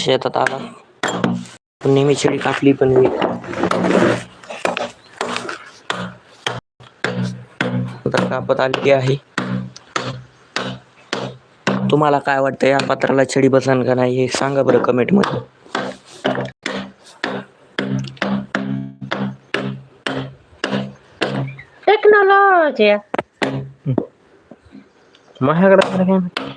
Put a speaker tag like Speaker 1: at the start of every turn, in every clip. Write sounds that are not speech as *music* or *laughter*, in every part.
Speaker 1: शेतात आला. पण नेहमी छडी कापली पण मी आता कापत आलेली आहे. तुम्हाला काय वाटतं या पत्राला छडी बसन का नाही हे सांगा बरं कमेंटमध्ये
Speaker 2: टेक्नॉलॉजी
Speaker 1: माझ्याकडे काय?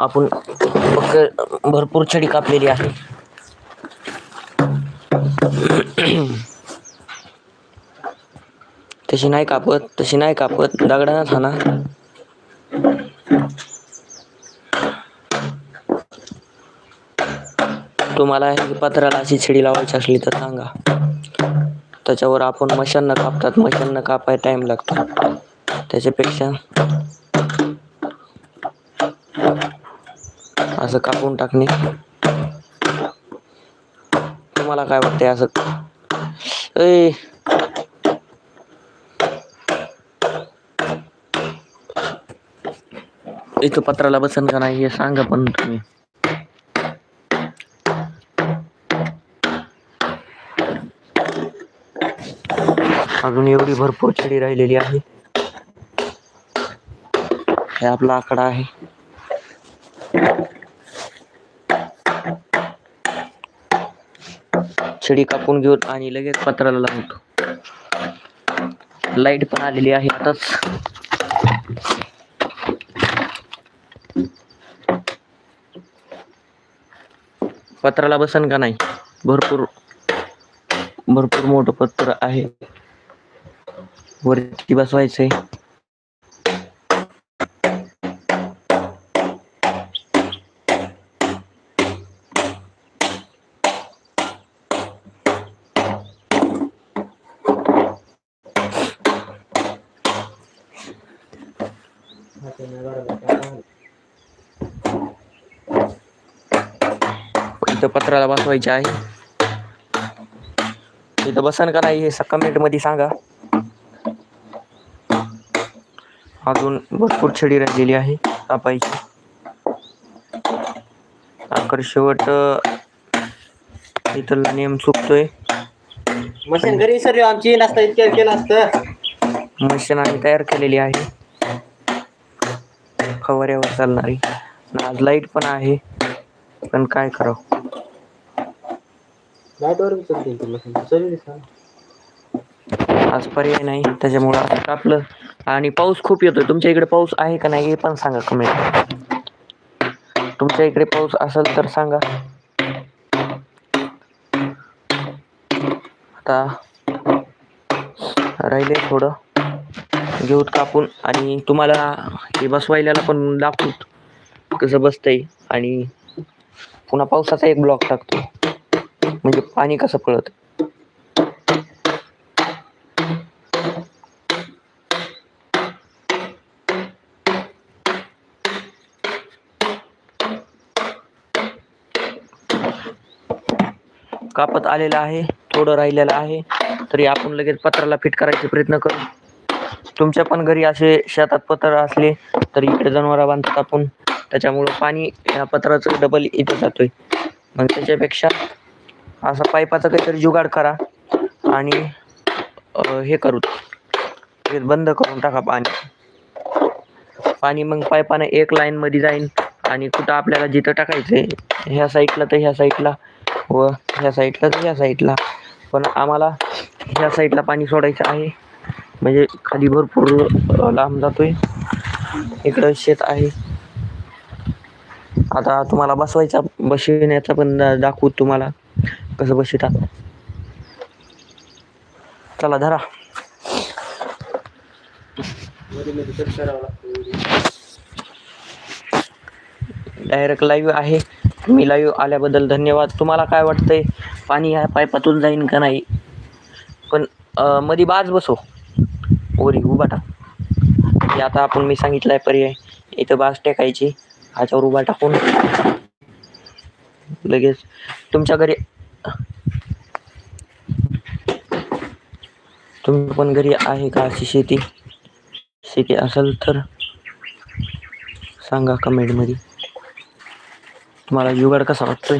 Speaker 1: आपण भरपूर छडी कापलेली आहे. तशी नाही कापत तशी नाही कापत. दगडानं थाना तुम्हाला पत्राला अशी छडी लावायची असली तर सांगा. त्याच्यावर आपण मशांना कापतात. मशांना कापाय टाइम लागतो. त्याच्यापेक्षा असं कापून टाकणे. तुम्हाला काय वाटतंय असं? ए. इथं पत्राला बसन का नाही हे सांगा पण तुम्ही. अजून एवढी भरपूर छडी राहिलेली आहे. हे आपला आकडा आहे. छडी कापून घेऊन आणि लगेच पत्राला लावतो. लाइट पण आलेली आहे आताच. पत्राला बसन का नाही? भरपूर भरपूर मोठं पत्र आहे. वरती बसवायचंय इथं पत्राला बसवायचे आहे. इथं बसन का नाही हे कमेंटमध्ये सांगा. अजून भरपूर छडी राहिलेली आहे कापायची. आकर शेवट इथं नेम चुकतोय.
Speaker 2: मशीन घरी सर आमची नसता इतक्या केलं असतं.
Speaker 1: मशीन आम्ही तयार केलेली आहे. फवाऱ्यावर चालणारी. आज लाइट पण आहे. पण काय करावं?
Speaker 2: लाईटवर बी चालते तुला मशीन.
Speaker 1: आज पर्याय नाही. त्याच्यामुळं आज कापलं. आणि पाऊस खूप येतोय. तुमच्या इकडे पाऊस आहे का नाही हे पण सांगा कमेंट तुमच्या इकडे पाऊस असेल तर सांगा. आता राहिले थोडं. घेऊत कापून आणि तुम्हाला हे बसवायला पण दाखवू कसं बसतंय. आणि पुन्हा पावसाचा एक ब्लॉक टाकतो. म्हणजे पाणी कसं पळत कापत आलेलं आहे थोडं राहिलेलं आहे तरी आपण लगेच पत्राला फिट करायचे प्रयत्न करू. तुमच्या पण घरी असे शेतात पत्र असले तर इकडे जनावर बांधतात आपण. त्याच्यामुळं पाणी या पत्राचं डबल इथं जातोय. मग त्याच्यापेक्षा असा पाईपाचा काहीतरी जुगाड करा आणि हे करू. बंद करून टाका पाणी. पाणी मग पाईपानं एक लाईनमध्ये जाईन आणि कुठं आपल्याला जिथं टाकायचंय ह्या साईडला तर ह्या साईडला व ह्या साईडला तर ह्या साईडला पण आम्हाला ह्या साईडला पाणी सोडायचं आहे. म्हणजे खाली भरपूर लांब जातोय. इकडं शेत आहे. आता तुम्हाला बसवायचा बसविण्याचा पण दाखवू तुम्हाला. कसं बसवितात चला धरा. डायरेक्ट लाईव्ह आहे. मी लाईव्ह आल्याबद्दल धन्यवाद. तुम्हाला काय वाटतंय? पाणी ह्या पाईपातून जाईन का नाही? पण मधी मध्ये बाज बसो ओरी उभा टाक. हे आता आपण मी सांगितलंय पर्याय. इथं बाज टेकायची. ह्याच्यावर उभा टाकून. लगेच. तुमच्या घरी तुम्ही पण घरी आहे का अशी शेती? शेती असेल तर सांगा कमेंटमध्ये तुम्हाला जुगाड कसा वाटतोय?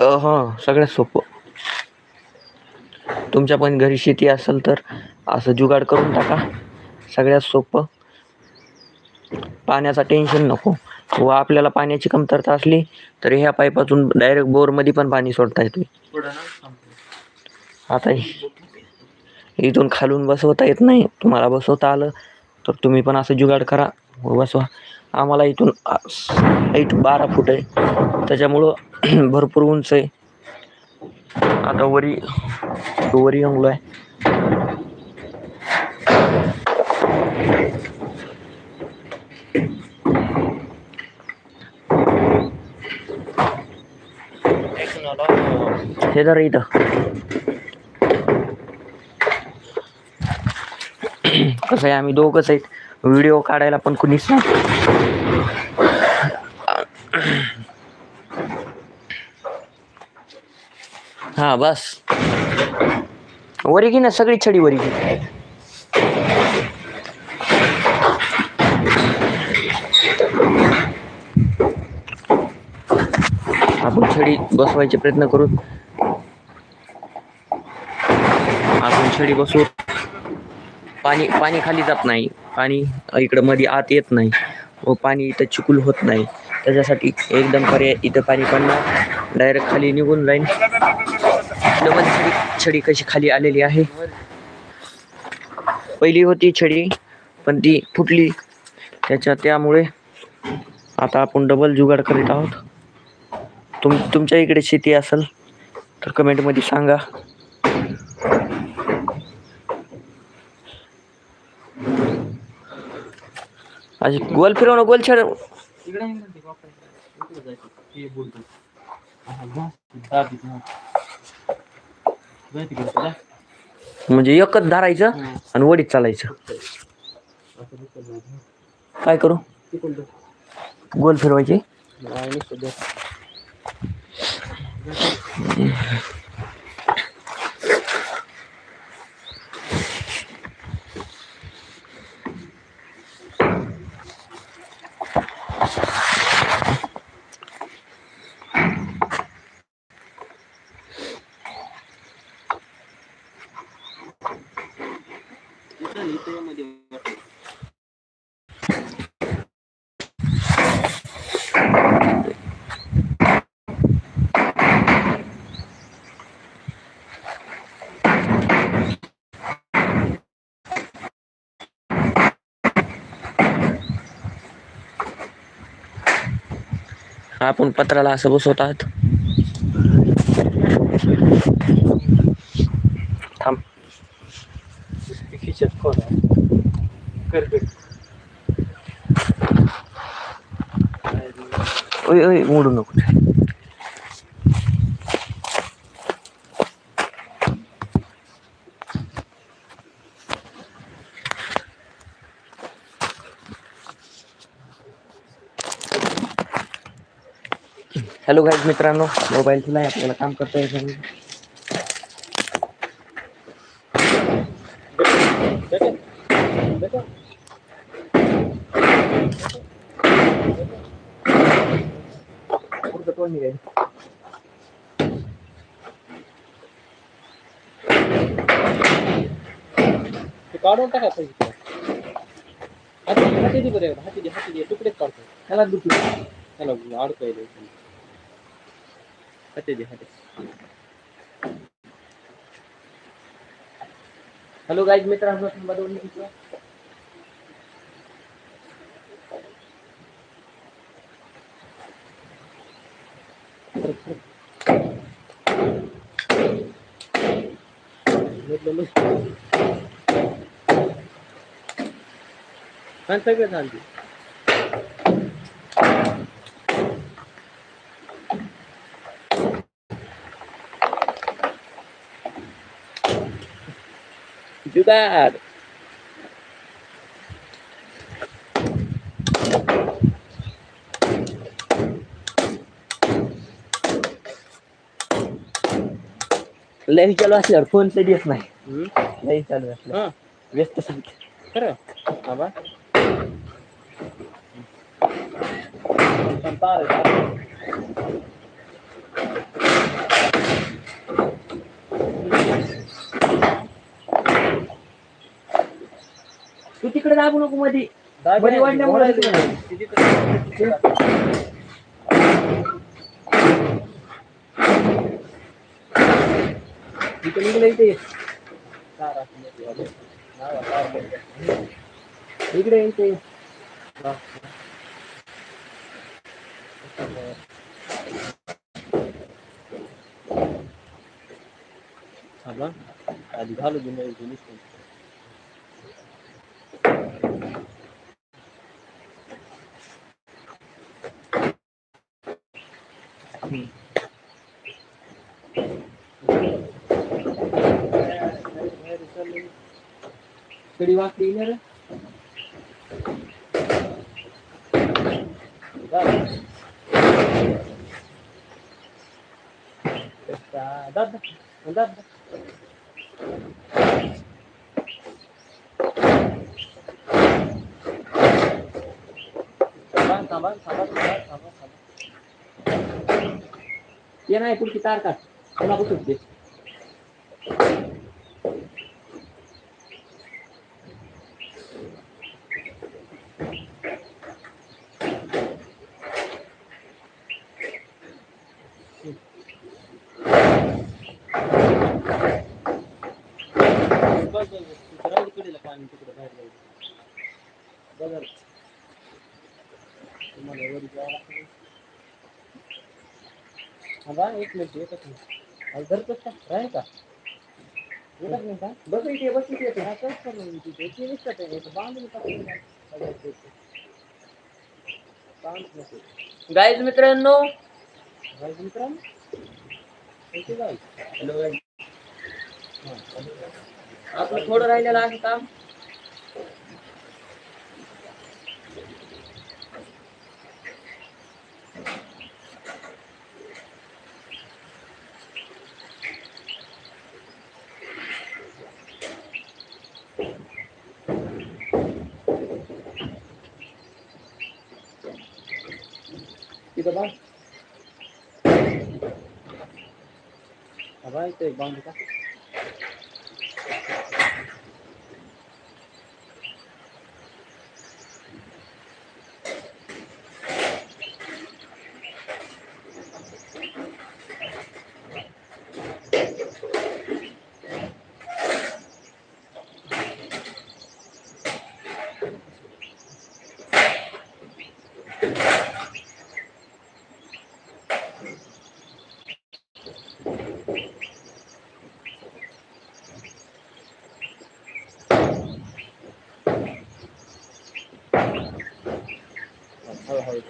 Speaker 1: हा सगळ्यात सोपं. तुमच्या पण घरी शेती असेल तर असं जुगाड करून टाका. सगळ्यात सोपं. पाण्याचा टेन्शन नको. व आपल्याला पाण्याची कमतरता असली तर ह्या पाईपातून डायरेक्ट बोरमध्ये पण पाणी सोडता येते आता इथून खालून बसवता येत नाही. तुम्हाला बसवता आलं तर तुम्ही पण असं जुगाड करा बसवा. आम्हाला इथून हाईट बारा फूट आहे. त्याच्यामुळं *clears throat* भरपूर उंच आहे. आता वरी वरी अंगलो आहे
Speaker 2: Action आला.
Speaker 1: हे जर इथं कसं आहे आम्ही दोघंच आहेत व्हिडिओ काढायला पण कुणीच नाही हा बस वरी घे ना सगळी छडी वरी घे आपण छडी बसवायचे प्रयत्न करू आपण छडी बसून पाणी पाणी खाली जात नाही. पाणी इकडं मध्ये आत येत नाही. व पाणी इथं चिकूल होत नाही. त्याच्यासाठी एकदम पर्याय इथं पाणी पडणार. डायरेक्ट खाली निघून जाईल डबल छडी छडी कशी खाली आलेली आहे. पहिली होती छडी पण ती फुटली. त्याच्या त्यामुळे आता आपण डबल जुगाड करीत आहोत. तुम तुमच्या इकडे शेती असेल तर कमेंटमध्ये सांगा आज गोल फिरवणं गोल छेड
Speaker 2: इकडे आहे ना ते बापरे. इकडे जायचं. ते बोलतो. हा, जा. जा गोल फिरवणं गोल छेड
Speaker 1: म्हणजे एकच धरायचं आणि वडीत चालायचं. काय करू? गोल फिरवायची. आपण पत्राला असं बसवत आहात. थांब. ओय ओय मोडू नको. हॅलो गाईज मित्रांनो मोबाईल तुला आपल्याला काम करता नाही.
Speaker 2: ते काढून टाका पाहिजे हाती हाती दे बरं हाती दे हाती दे, तुकडेच काढतो.
Speaker 1: त्याला दुखलं
Speaker 2: त्याला अडकवाय दे हाती दे। हाती
Speaker 1: हॅलो गाईज मित्रांनो बदलून घेतलं
Speaker 2: हा सगळं
Speaker 1: too
Speaker 2: bad.
Speaker 1: Lebih jalur asli
Speaker 2: or
Speaker 1: pun tadi
Speaker 2: hmm? asli. Hmm? Lebih jalur asli. Apa?
Speaker 1: Sampai. तिकडे दाबू नको मध्ये.
Speaker 2: आहे,
Speaker 1: वाढल्यामुळे तिकडे. इकडे निघलं इथे. इकडे इथे
Speaker 2: आधी घालू दे नाही जुनीच नाही.
Speaker 1: कडी वाकडी येणार
Speaker 2: दादा दादा थांबा थांबा थांबा थांबा थांबा
Speaker 1: ये नाही पुढची तार काढ पुन्हा बसून दे
Speaker 2: बस बस बस तिकडे तिकडे पाणी तिकडे बाहेर जाऊ बघा तुम्हाला वर जावं लागतं थांबा एक मिनिट एकच मिनिट अहो, धरतोस का राहील का एकच मिनिट हा
Speaker 1: बस इथे बस इथे येते.
Speaker 2: हा, तेच चाललंय मी तिथे. ते नुसतं ते इथं बांधून टाकलं ना. बघायचं इथे. बांध नको.
Speaker 1: गाईज मित्रांनो
Speaker 2: जायचं मित्रांनो? इथे जायचं.
Speaker 1: हॅलो
Speaker 2: हा.
Speaker 1: आपलं थोडं राहिलेलं आहे काम.
Speaker 2: तिथं बांध. ते बांध इथे एक बांधू का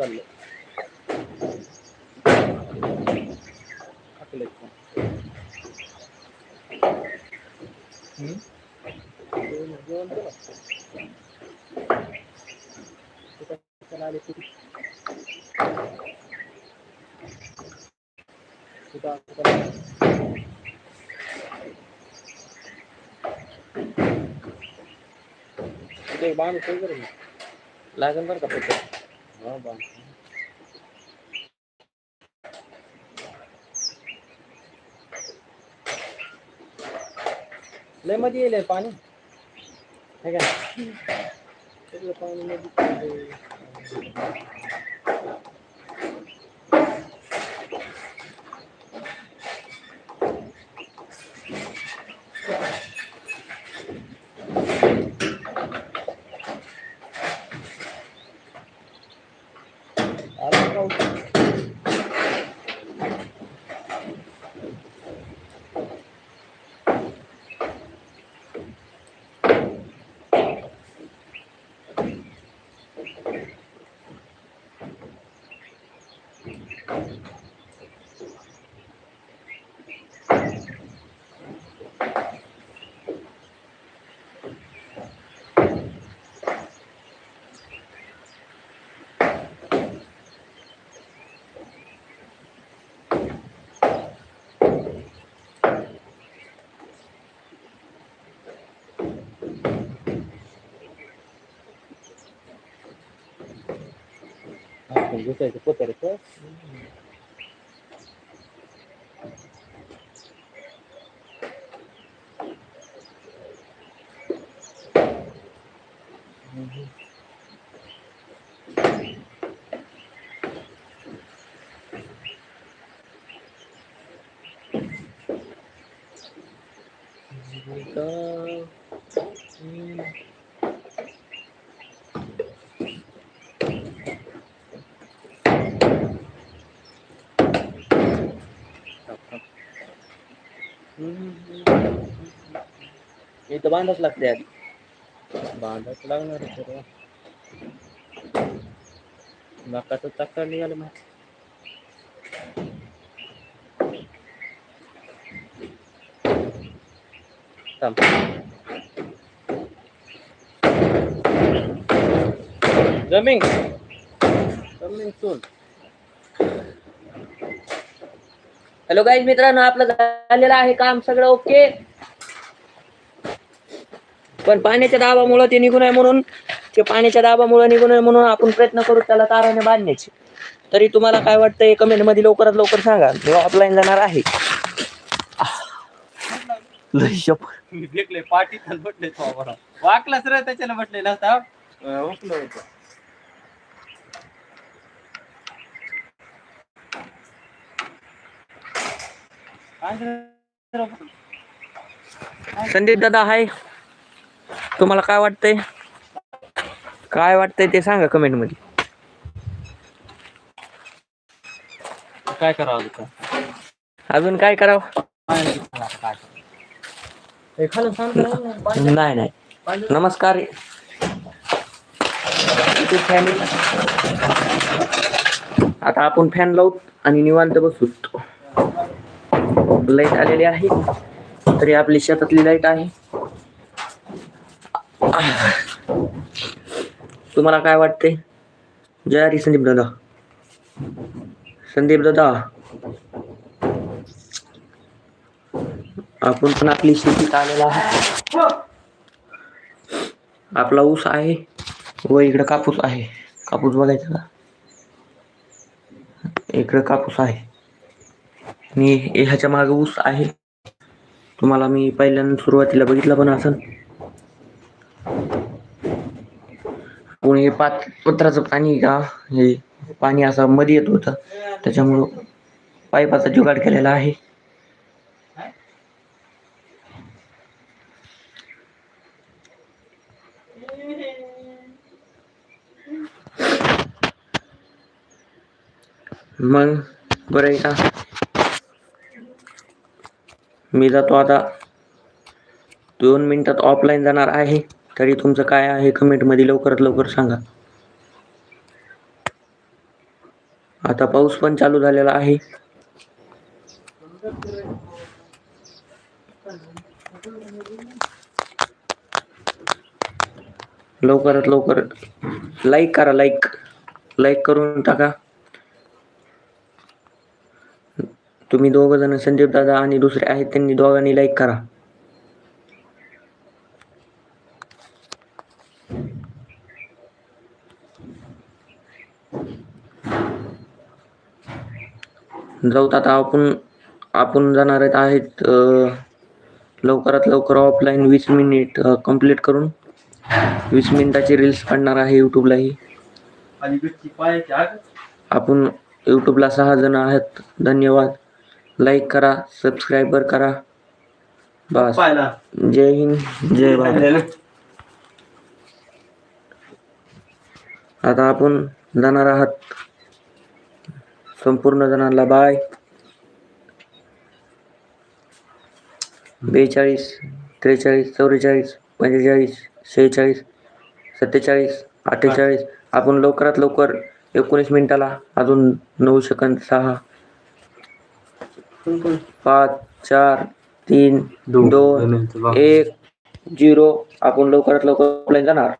Speaker 2: चाललं? जेवण केलं? आले बांध लागेल बरं का पटकन. हा बांध लयमध्ये येईल पाणी हे काय सगळं पाणी मध्ये आला con gusto de puta request.
Speaker 1: Here इथं बांधाच लागते आधी.
Speaker 2: बांधायचं लागणार सर्व नाकाचं चक्कर निघालं थांब. जमिंग जमिंग सोन
Speaker 1: हॅलो गाईज मित्रांनो आपलं झालेलं आहे काम सगळं ओके पण पाण्याच्या दाबामुळे ते निघू नये म्हणून ते पाण्याच्या दाबामुळे निघू नये म्हणून आपण प्रयत्न करू त्याला ताराने बांधण्याचे. तरी तुम्हाला काय वाटतंय कमेंटमध्ये लवकरात लवकर सांगा. मी ऑफलाईन जाणार आहे. लय शप.
Speaker 2: मी देखले पाठी तर म्हटले वाकलाच रे त्याच्याला म्हटले नसता उकलो होतं. काय झालं?
Speaker 1: संदीप दादा हाय. तुम्हाला काय वाटतंय? काय वाटतंय ते सांगा कमेंटमध्ये.
Speaker 2: काय करावं?
Speaker 1: अजून काय करावं?
Speaker 2: नाही
Speaker 1: नाही नमस्कार. फॅन आता आपण फॅन लावू आणि निवांत बसू. लाइट आलेली आहे. तरी आपली शेतातली लाइट आहे. तुम्हाला काय वाटते? जय हरी संदीप दादा. संदीप दादा. आपण पण आपली शेतीत आलेला आहे आपला ऊस आहे व इकडं कापूस आहे. कापूस बघायचा का? इकडं कापूस आहे. मी ह्याच्या मागे ऊस आहे. तुम्हाला मी पहिल्यांदा सुरुवातीला बघितलं पण असं. कोणी हे पात पत्राचं पाणी का हे पाणी असं मध्ये येत होतं. त्याच्यामुळं पाईपाचा जुगाड केलेला आहे. मग बरं आहे का? मी जातो आता. दोन मिनिटात ऑफलाईन जाणार आहे. तरी तुमचं काय आहे कमेंटमध्ये लवकरात लवकर सांगा. आता पाऊस पण चालू झालेला आहे. लवकरात लवकर लाईक करा लाईक लाईक करून टाका. तुम्ही दोघ जण संदीप दादा आणि दुसरे आहेत त्यांनी दोघांनी लाईक करा. जाऊत आता आपण आपण जाणार आहेत आहेत लवकरात लवकर ऑफलाईन वीस मिनिट कंप्लीट करून वीस मिनिटाची रील्स काढणार आहे यूट्यूबलाही आपण यूट्यूबला सहा जण आहेत. धन्यवाद. लाईक करा सबस्क्राईबर करा. बस. जय हिंद जय भारत. आता आपण जाणार आहात संपूर्ण जणांना बाय. बेचाळीस त्रेचाळीस चौवेचाळीस पंचेचाळीस शेहेचाळीस सत्तेचाळीस अठ्ठेचाळीस. आपण लवकरात लवकर एकोणीस मिनिटाला अजून नऊ सेकंद सहा पाच चार तीन दोन एक झिरो. आपण लवकरात लवकर जाणार.